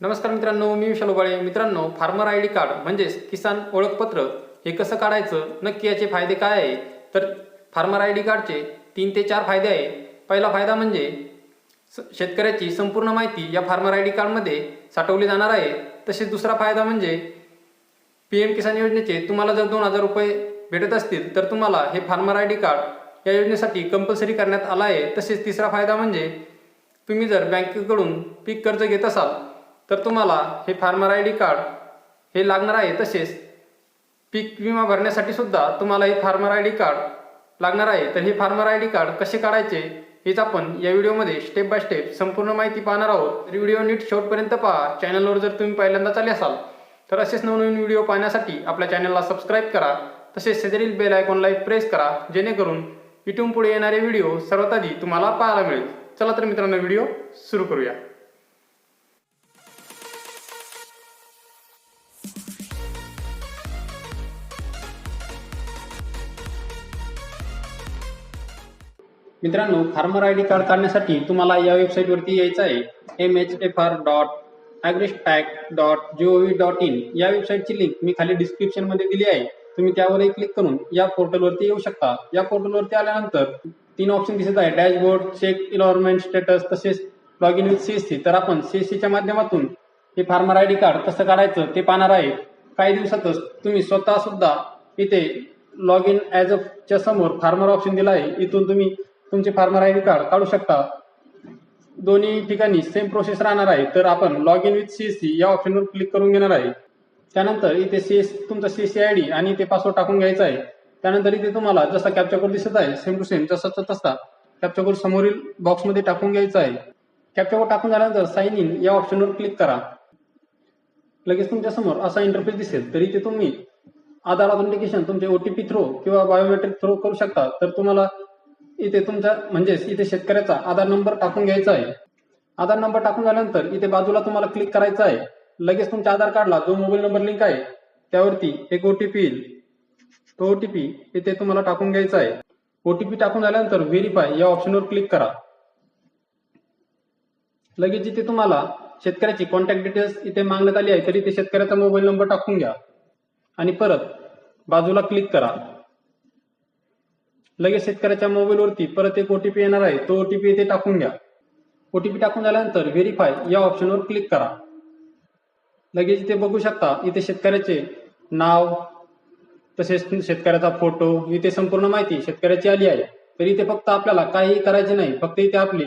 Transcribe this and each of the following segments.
नमस्कार मित्रांनो मी विशाल उबाळे. मित्रांनो फार्मर आय डी कार्ड म्हणजेच किसान ओळखपत्र हे कसं काढायचं? नक्की याचे फायदे काय आहे? तर फार्मर आय डी कार्डचे तीन ते चार फायदे आहे. पहिला फायदा म्हणजे स- शेतकऱ्याची संपूर्ण माहिती या फार्मर आय डी कार्डमध्ये साठवली जाणार आहे. तसेच दुसरा फायदा म्हणजे पी एम किसान योजनेचे तुम्हाला जर दोन हजार रुपये भेटत असतील तर तुम्हाला हे फार्मर आय डी कार्ड या योजनेसाठी कंपल्सरी करण्यात आला आहे. तसेच तिसरा फायदा म्हणजे तुम्ही जर बँकेकडून पीक कर्ज घेत असाल तर तुम्हाला हे फार्मर आय डी कार्ड हे लागणार आहे तसेच पीक विमा भरण्यासाठी सुद्धा तुम्हाला हे फार्मर आय डी कार्ड लागणार आहे. तर हे फार्मर आय डी कार्ड कसे काढायचे हेच आपण या व्हिडिओमध्ये स्टेप बाय स्टेप संपूर्ण माहिती पाहणार आहोत. तर व्हिडिओ नीट शेवटपर्यंत पहा. चॅनलवर जर तुम्ही पहिल्यांदाच आले असाल तर असेच नवनवीन व्हिडिओ पाहण्यासाठी आपल्या चॅनलला सबस्क्राईब करा. तसेच शेजारील बेल आयकॉनला प्रेस करा जेणेकरून इथून पुढे येणारे व्हिडिओ सर्वात आधी तुम्हाला पाहायला मिळेल. चला तर मित्रांनो व्हिडिओ सुरू करूया. मित्रांनो फार्मर आय डी कार्ड काढण्यासाठी तुम्हाला या वेबसाईटवरती यायचं आहे. M H F R dot AgriStack dot G O V O dot in या वेबसाईटची लिंक मी खाली डिस्क्रिप्शनमध्ये दिली आहे. तुम्ही त्यावरही क्लिक करून या पोर्टलवरती येऊ शकता. या पोर्टलवरती आल्यानंतर तीन ऑप्शन दिसत आहे. डॅशबोर्ड चेक इन्व्हायरमेंट स्टेटस तसेच लॉग इन विथ सीएससी तर आपण सीएससीच्या माध्यमातून हे फार्मर आय डी कार्ड कसं काढायचं ते पाहणार आहे. काही दिवसातच तुम्ही स्वतः सुद्धा इथे लॉग इन ॲज च्या समोर फार्मर ऑप्शन दिला आहे. इथून तुम्ही तुमचे फार्मर आय डी कार्ड काढू शकता. दोन्ही ठिकाणी सेम प्रोसेस राहणार आहे. तर आपण लॉग इन विथ सीएससी या ऑप्शनवर क्लिक करून घेणार आहे. त्यानंतर इथे सीएस तुमचा सीएससी आय डी आणि इथे पासवर्ड टाकून घ्यायचा आहे. त्यानंतर इथे तुम्हाला जसा कॅप्चा कोड दिसत आहे सेम टू सेम जसाचा तसा कॅप्चा कोड समोरील बॉक्समध्ये टाकून घ्यायचा आहे. कॅप्चा कोड टाकून झाल्यानंतर साइन इन या ऑप्शनवर क्लिक करा. लगेच तुमच्यासमोर असा इंटरफेस दिसेल. तर इथे तुम्ही आधार ऑथेंटिकेशन तुमचे ओटीपी थ्रू किंवा बायोमेट्रिक थ्रू करू शकता. तर तुम्हाला इथे तुमचा म्हणजेच इथे शेतकऱ्याचा आधार नंबर टाकून घ्यायचा आहे. आधार नंबर टाकून झाल्यानंतर इथे बाजूला तुम्हाला क्लिक करायचं आहे. लगेच तुमच्या आधार कार्डला जो मोबाईल नंबर लिंक आहे त्यावरती एक ओटीपी येईल. तो ओटीपी इथे तुम्हाला टाकून घ्यायचा आहे. ओटीपी टाकून झाल्यानंतर व्हेरीफाय या ऑप्शनवर क्लिक करा. लगेच इथे तुम्हाला शेतकऱ्याची कॉन्टॅक्ट डिटेल्स इथे मागण्यात आली आहे तरी ते शेतकऱ्याचा मोबाईल नंबर टाकून घ्या. आणि परत बाजूला क्लिक करा. लगेच शेतकऱ्याच्या मोबाईलवरती परत एक ओटीपी येणार आहे. तो ओटीपी इथे टाकून घ्या. ओटीपी टाकून झाल्यानंतर व्हेरीफाय या ऑप्शनवर क्लिक करा. लगेच इथे बघू शकता इथे शेतकऱ्याचे नाव तसेच शेतकऱ्याचा फोटो इथे संपूर्ण माहिती शेतकऱ्याची आली आहे. तर इथे फक्त आपल्याला काहीही करायचे नाही. फक्त इथे आपली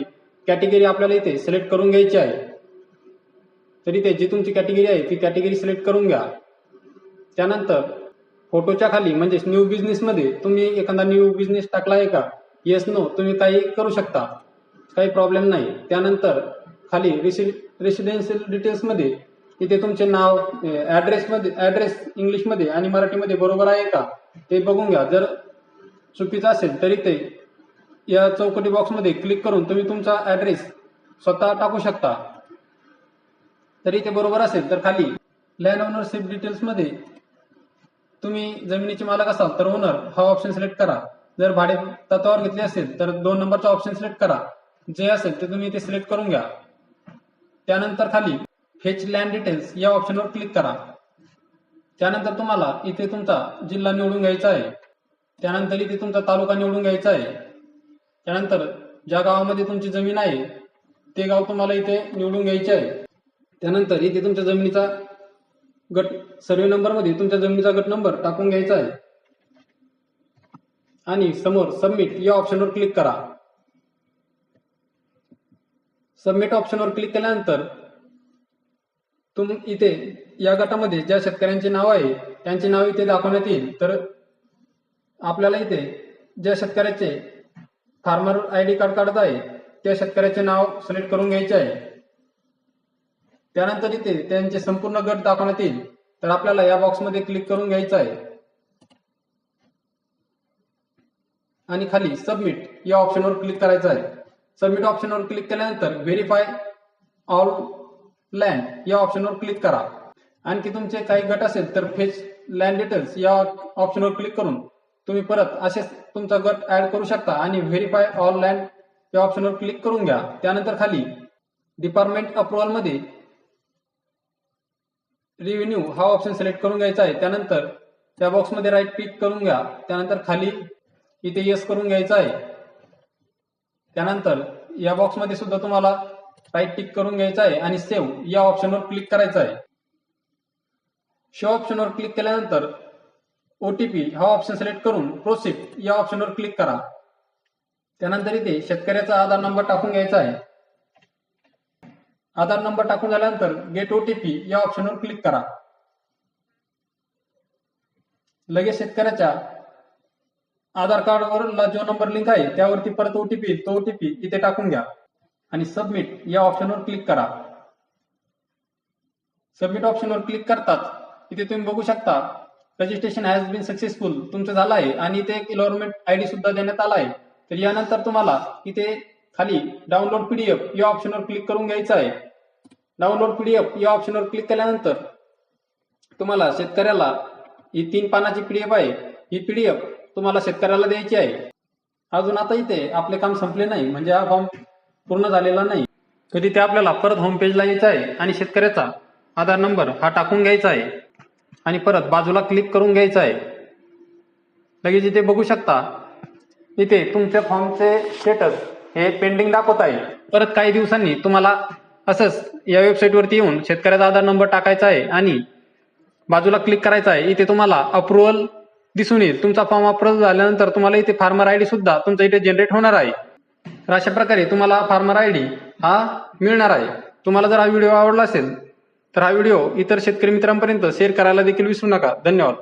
कॅटेगरी आपल्याला इथे सिलेक्ट करून घ्यायची आहे. तर इथे जी तुमची कॅटेगरी आहे ती कॅटेगरी सिलेक्ट करून घ्या. त्यानंतर फोटोच्या खाली म्हणजेच न्यू बिझनेस मध्ये तुम्ही एखादा न्यू बिझनेस टाकला आहे का? येस नो तुम्ही काही करू शकता. काही प्रॉब्लेम नाही. त्यानंतर खाली रेसिडेन्शियल डिटेल्समध्ये इथे तुमचे नाव ॲड्रेसमध्ये ॲड्रेस ऍड्रेस आणि मराठीमध्ये बरोबर आहे का? ते बघून घ्या. जर चुकीचं असेल तरी ते या चौकटी बॉक्समध्ये क्लिक करून तुम्ही तुमचा ऍड्रेस स्वतः टाकू शकता. तरी ते बरोबर असेल तर खाली लँड ओनरशिप डिटेल्समध्ये तुम्ही जमिनीचे मालक असाल तर ओनर हा ऑप्शन सिलेक्ट करा. जर भाडे तत्वावर घेतले असेल तर दोन नंबरचा ऑप्शन सिलेक्ट करा. जे असेल ते तुम्ही इथे सिलेक्ट करून घ्या. त्यानंतर खाली फेच लँड डिटेल्स या ऑप्शनवर क्लिक करा. त्यानंतर तुम्हाला इथे तुमचा जिल्हा निवडून घ्यायचा आहे. त्यानंतर इथे तुमचा तालुका निवडून घ्यायचा आहे. त्यानंतर ज्या गावामध्ये तुमची जमीन आहे ते गाव तुम्हाला इथे निवडून घ्यायचे आहे. त्यानंतर इथे तुमच्या जमिनीचा गट सर्वे नंबरमध्ये तुमच्या जमिनीचा गट नंबर टाकून घ्यायचा आहे. आणि समोर सबमिट या ऑप्शनवर क्लिक करा. सबमिट ऑप्शनवर क्लिक केल्यानंतर तुम इथे या गटामध्ये ज्या शेतकऱ्यांचे नाव आहे त्यांचे नाव इथे दाखवण्यात येईल. तर आपल्याला इथे ज्या शेतकऱ्याचे फार्मर आय डी कार्ड काढत आहे त्या शेतकऱ्याचे नाव सिलेक्ट करून घ्यायचे आहे. त्यानंतर इथे त्यांचे संपूर्ण गट दाखवण्यात येईल. तर आपल्याला या बॉक्समध्ये क्लिक करून घ्यायचं आहे. आणि खाली सबमिट या ऑप्शनवर क्लिक करायचं आहे. सबमिट ऑप्शनवर क्लिक केल्यानंतर व्हेरीफाय ऑल लँड या ऑप्शनवर क्लिक करा. आणखी तुमचे काही गट असेल तर फेच लँड डिटेल्स या ऑप्शनवर क्लिक करून तुम्ही परत असेच तुमचा गट ऍड करू शकता आणि व्हेरीफाय ऑल लँड या ऑप्शनवर क्लिक करून घ्या. त्यानंतर खाली डिपार्टमेंट अप्रुव्हलमध्ये रिव्हेन्यू हा ऑप्शन सिलेक्ट करून घ्यायचा आहे. त्यानंतर त्या बॉक्समध्ये राईट क्लिक करून घ्या. त्यानंतर खाली इथे येस करून घ्यायचं आहे. त्यानंतर या बॉक्समध्ये सुद्धा तुम्हाला राईट क्लिक करून घ्यायचं आहे आणि सेव्ह या ऑप्शनवर क्लिक करायचं आहे. शो ऑप्शनवर क्लिक केल्यानंतर ओटीपी हा ऑप्शन सिलेक्ट करून प्रोसीड या ऑप्शनवर क्लिक करा. त्यानंतर इथे शेतकऱ्याचा आधार नंबर टाकून घ्यायचा आहे. आधार नंबर टाकून झाल्यानंतर गेट ओटीपी या ऑप्शनवर क्लिक करा. लगेच शेतकऱ्याच्या आधार कार्डवरला जो नंबर लिंक आहे त्यावरती परत ओटीपी तो ओटीपी इथे टाकून घ्या. आणि सबमिट या ऑप्शनवर क्लिक करा. सबमिट ऑप्शनवर क्लिक करताच इथे तुम्ही बघू शकता रजिस्ट्रेशन हॅज बीन सक्सेसफुल तुमचं झालं आहे. आणि इथे एक गव्हर्नमेंट आय डी सुद्धा देण्यात आला आहे. तर यानंतर तुम्हाला इथे खाली डाउनलोड पीडीएफ या ऑप्शनवर क्लिक करून घ्यायचं आहे. डाउनलोड पीडीएफ या ऑप्शनवर क्लिक केल्यानंतर तुम्हाला शेतकऱ्याला ही तीन पानाची पीडीएफ आहे. ही पीडीएफ तुम्हाला शेतकऱ्याला द्यायची आहे. अजून आता इथे आपले काम संपले नाही म्हणजे हा फॉर्म पूर्ण झालेला नाही. तर ते आपल्याला परत होम पेजला यायचं आहे आणि शेतकऱ्याचा आधार नंबर हा टाकून घ्यायचा आहे. आणि परत बाजूला क्लिक करून घ्यायचं आहे. लगेच इथे बघू शकता. इथे तुमच्या फॉर्मचे स्टेटस हे पेंडिंग दाखवत आहे. परत काही दिवसांनी तुम्हाला असंच या वेबसाईटवरती येऊन शेतकऱ्याचा आधार नंबर टाकायचा आहे आणि बाजूला क्लिक करायचा आहे. इथे तुम्हाला अप्रुव्हल दिसून येईल. तुमचा फॉर्म अप्रुव्ह झाल्यानंतर तुम्हाला इथे फार्मर आय डी सुद्धा तुमचा इथे जनरेट होणार आहे. तर अशा प्रकारे तुम्हाला फार्मर आय डी हा मिळणार आहे. तुम्हाला जर हा व्हिडिओ आवडला असेल तर हा व्हिडिओ इतर शेतकरी मित्रांपर्यंत शेअर करायला देखील विसरू नका. धन्यवाद.